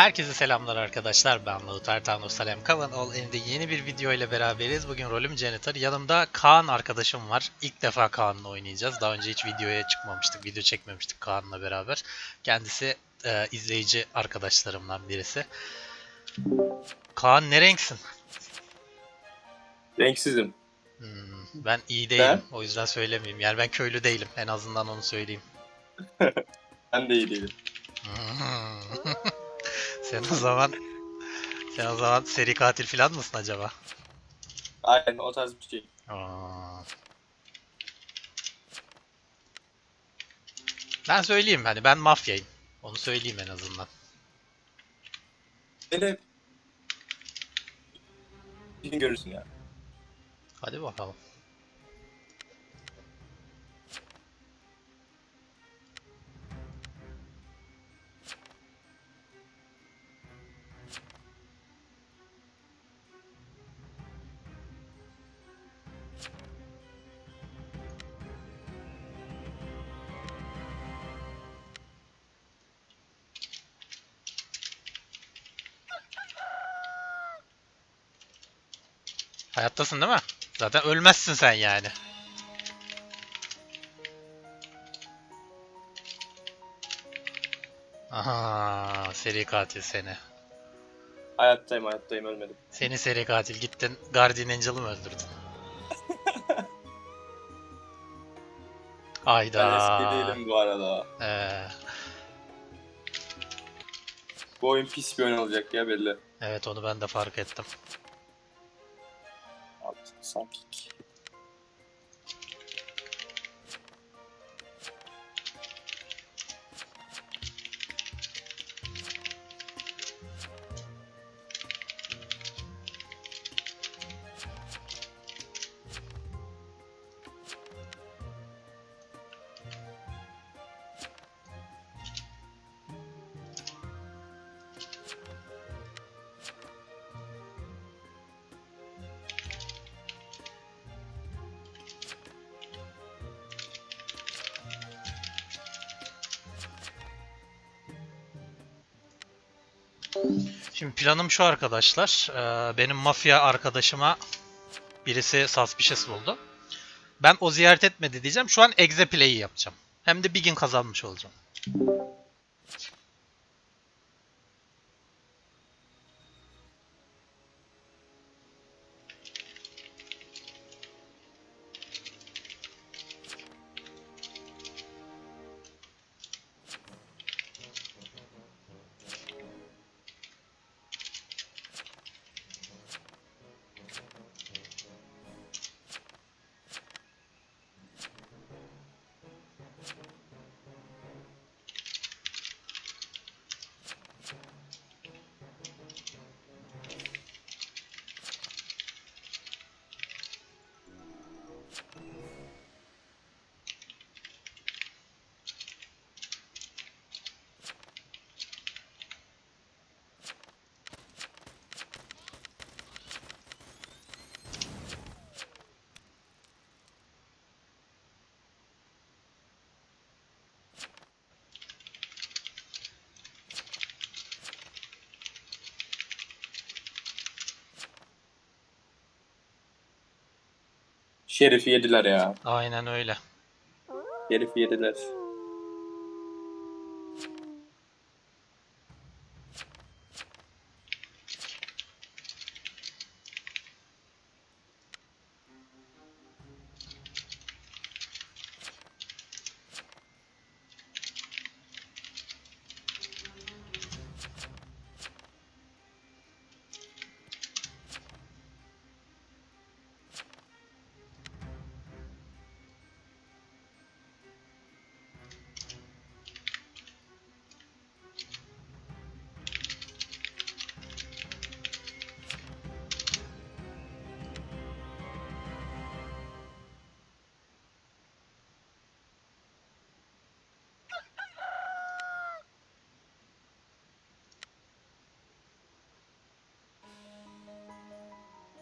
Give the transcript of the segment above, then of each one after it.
Herkese selamlar arkadaşlar. Ben Mahmut Ertan Salem Kavan All End'de yeni bir video ile beraberiz. Bugün rolüm Janitor. Yanımda Kaan arkadaşım var. İlk defa Kaan'la oynayacağız. Daha önce hiç videoya çıkmamıştık, video çekmemiştik Kaan'la beraber. Kendisi e, izleyici arkadaşlarımdan birisi. Kaan ne renksin? Renksizim. Hmm, ben iyi değilim. O yüzden söylemeyeyim. Yani ben köylü değilim. En azından onu söyleyeyim. Ben de iyi değilim. Sen o zaman sen o zaman seri katil falan mısın acaba? Aynen o tarz bir şey. Aa. Ben söyleyeyim hani ben mafyayım. Onu söyleyeyim en azından. Gün görürsün ya. Hadi bakalım. Hayattasın değil mi? Zaten ölmezsin sen yani. Aha, seri katil seni. Hayattayım hayattayım ölmedim. Seni seri katil gittin Guardian Angel'ı mı öldürdün? Ben Ayda. eski değilim bu arada. Ee, Bu oyun pis bir oyun olacak ya belli. evet onu ben de fark ettim. sans pique. Şimdi planım şu arkadaşlar. Ee, benim mafya arkadaşıma birisi suspicious buldu. Ben o ziyaret etmedi diyeceğim. Şu an exe play'i yapacağım. Hem de bir gün kazanmış olacağım. Şerif'i yediler ya. Aynen öyle. Şerif'i yediler.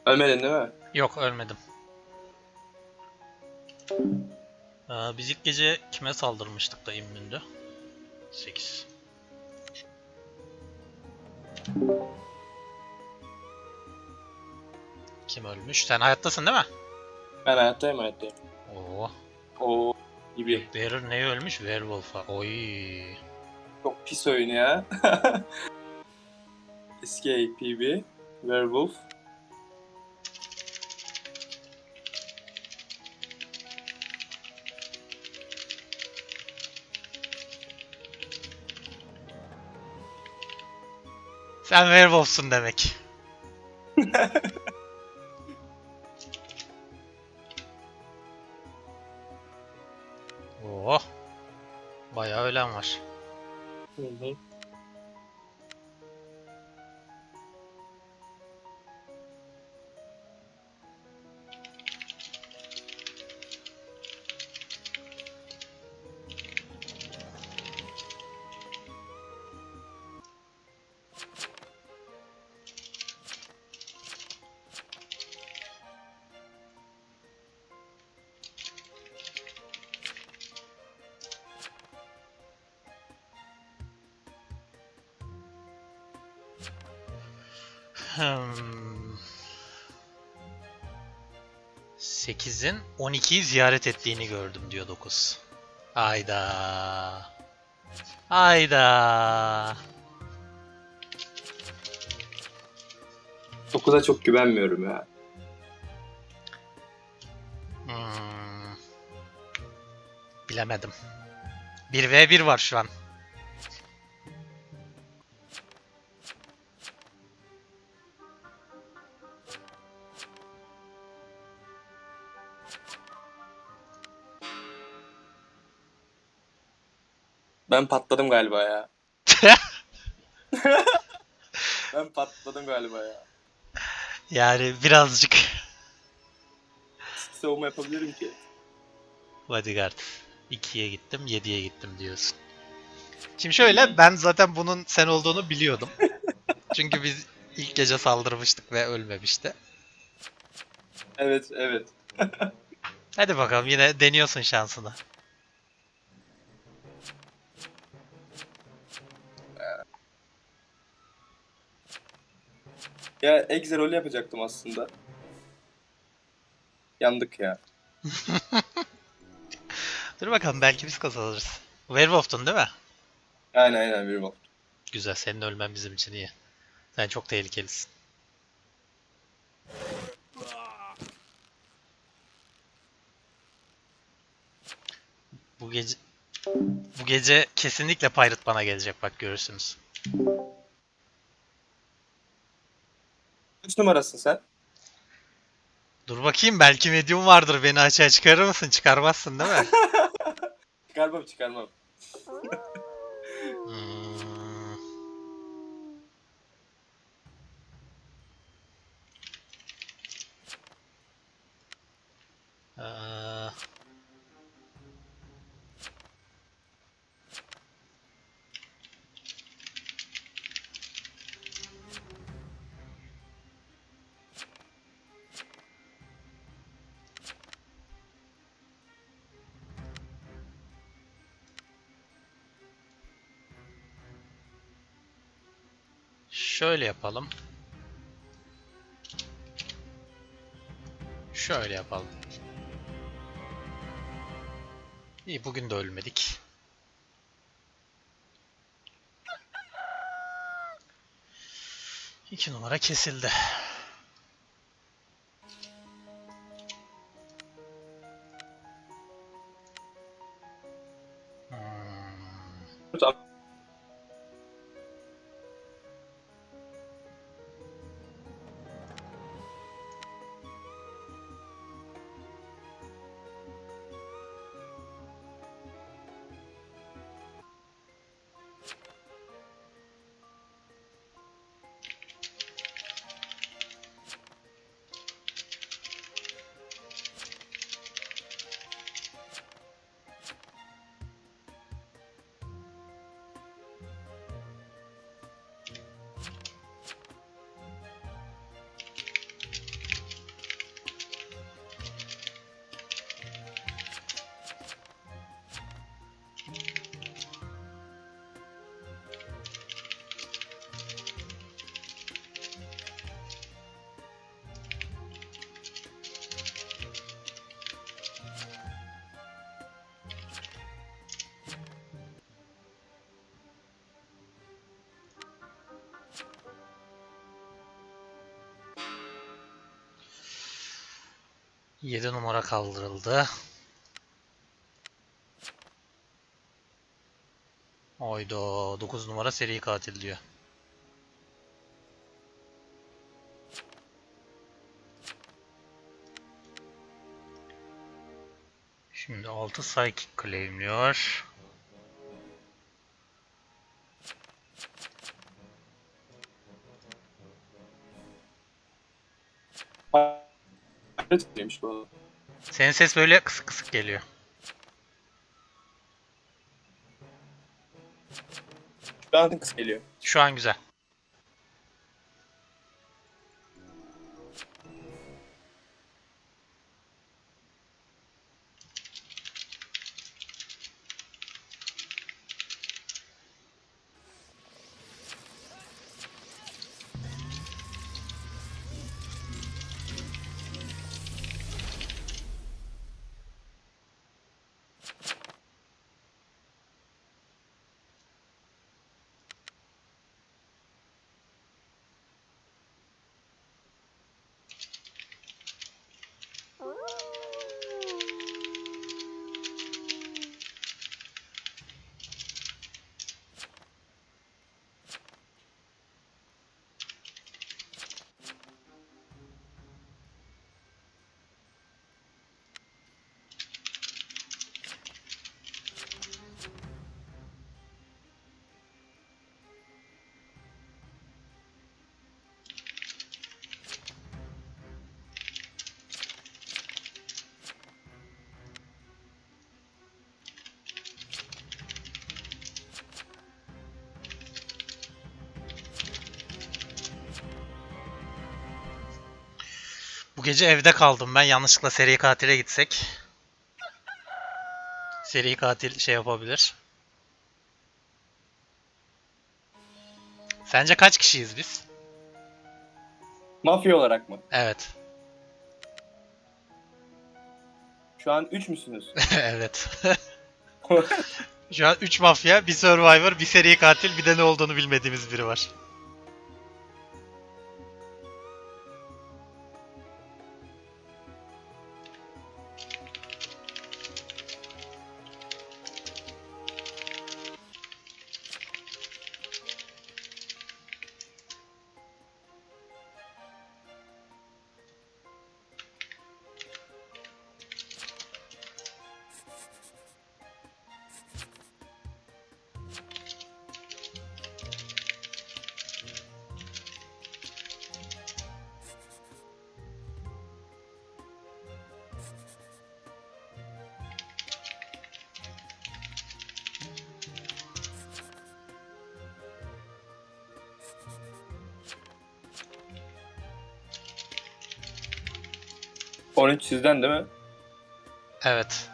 Ölmedin değil mi? Yok ölmedim. Ee, biz ilk gece kime saldırmıştık da immündü? 8. Kim ölmüş? Sen hayattasın değil mi? Ben hayattayım hayattayım. Oo. O gibi. Bear ne ölmüş? Werewolf'a. Oy. Çok pis oyun ya. Eski APB. Werewolf. Sen werewolf'sun demek. Oo. Bayağı ölen var. Hı 8'in 12'yi ziyaret ettiğini gördüm diyor 9. Hayda. Hayda. 9'a çok güvenmiyorum ya. Hmm. Bilemedim. 1v1 var şu an. Ben patladım galiba ya. Ben patladım galiba ya. Yani birazcık Savunma yapabilirim ki. bodyguard. 2'ye gittim, 7'ye gittim diyorsun. Şimdi şöyle ben zaten bunun sen olduğunu biliyordum. Çünkü biz ilk gece saldırmıştık ve ölmemişti. Evet evet. Hadi bakalım yine deniyorsun şansını. Ya exe rol yapacaktım aslında. Yandık ya. Dur bakalım belki biz kazanırız. Werewolf'tun değil mi? Aynen aynen Werewolf. Güzel senin ölmen bizim için iyi. Sen çok tehlikelisin. Bu gece bu gece kesinlikle Pirate bana gelecek bak görürsünüz. Kaç numarasın sen? Dur bakayım belki medium vardır beni açığa çıkarır mısın? Çıkarmazsın değil mi? Çıkarmam çıkarmam. Hmm. Ee, Şöyle yapalım. Şöyle yapalım. İyi bugün de ölmedik. İki numara kesildi. 7 numara kaldırıldı. Oydo 9 numara seri katil diyor. Şimdi 6 psychic claimliyor. Demiş bu. arada. Senin ses böyle kısık kısık geliyor. Şu an kısa geliyor. Şu an güzel. Gece evde kaldım ben. Yanlışlıkla seri katile gitsek. Seri katil şey yapabilir. Sence kaç kişiyiz biz? Mafya olarak mı? Evet. Şu an 3 müsünüz? evet. Şu an 3 mafya, bir survivor, bir seri katil, bir de ne olduğunu bilmediğimiz biri var. On üç sizden değil mi? Evet.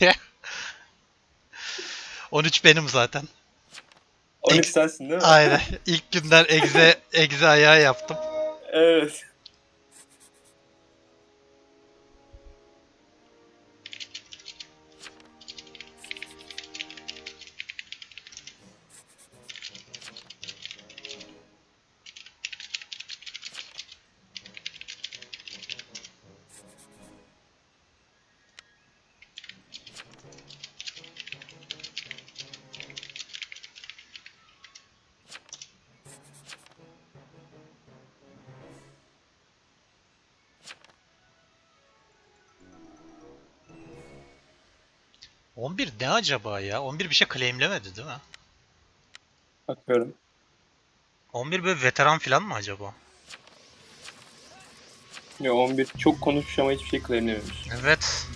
On üç benim zaten. 13 sensin değil mi? Aynen. İlk günden egze egze ayağı yaptım. Evet. On bir ne acaba ya? 11 bir şey claimlemedi değil mi? Bakıyorum. 11 böyle veteran falan mı acaba? Ya 11 çok konuşmuş ama hiçbir şey claimlememiş. Evet.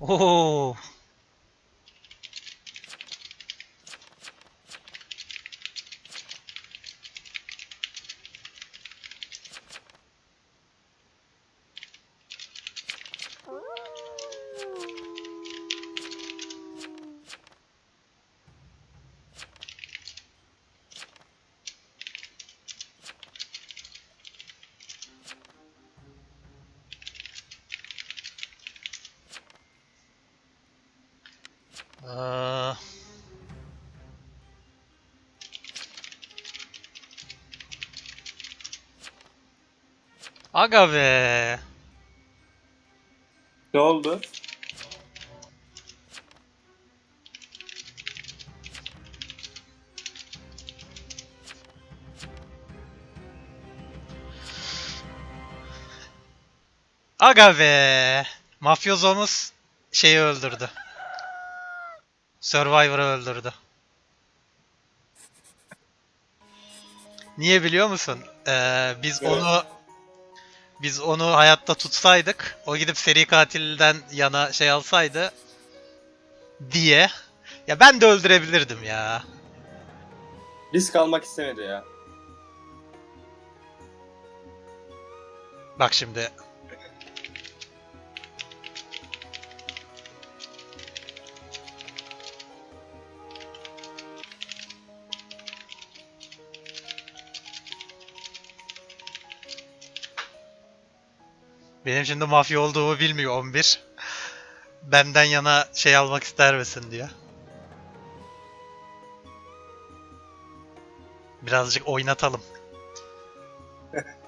Oo. Aga be. Ne oldu? Aga be. Mafyozomuz şeyi öldürdü. Survivor'ı öldürdü. Niye biliyor musun? Ee, biz Evet. onu biz onu hayatta tutsaydık, o gidip seri katilden yana şey alsaydı diye. Ya ben de öldürebilirdim ya. Risk almak istemedi ya. Bak şimdi. Benim şimdi mafya olduğumu bilmiyor 11. Benden yana şey almak ister misin diyor. Birazcık oynatalım.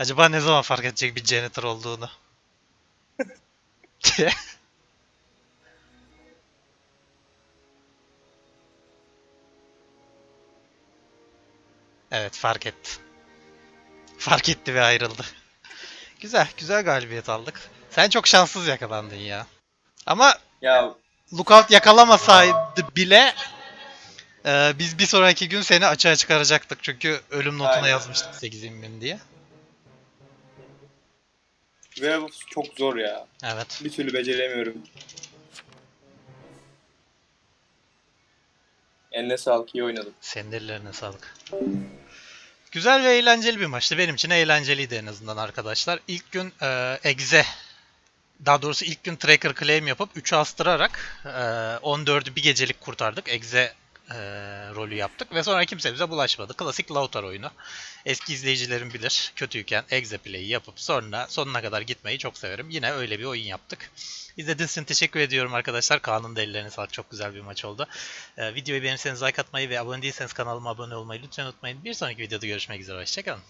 Acaba ne zaman fark edecek bir janitor olduğunu? evet fark etti. Fark etti ve ayrıldı. Güzel, güzel galibiyet aldık. Sen çok şanssız yakalandın ya. Ama Ya Lookout yakalamasaydı bile e, biz bir sonraki gün seni açığa çıkaracaktık. Çünkü ölüm notuna Aynen. yazmıştık 8 bin diye. Bu çok zor ya. Evet. Bir türlü beceremiyorum. Eline sağlık iyi oynadın. Senin de ellerine sağlık. Güzel ve eğlenceli bir maçtı. Benim için eğlenceliydi en azından arkadaşlar. İlk gün e, Exe, daha doğrusu ilk gün Tracker Claim yapıp 3'ü astırarak e, 14'ü bir gecelik kurtardık. Exe e, rolü yaptık ve sonra kimse bize bulaşmadı. Klasik Lautar oyunu. Eski izleyicilerim bilir. Kötüyken Exe yapıp sonra sonuna kadar gitmeyi çok severim. Yine öyle bir oyun yaptık. İzlediğiniz için teşekkür ediyorum arkadaşlar. Kaan'ın da ellerine sağlık. Çok güzel bir maç oldu. Ee, videoyu beğenirseniz like atmayı ve abone değilseniz kanalıma abone olmayı lütfen unutmayın. Bir sonraki videoda görüşmek üzere. Hoşçakalın.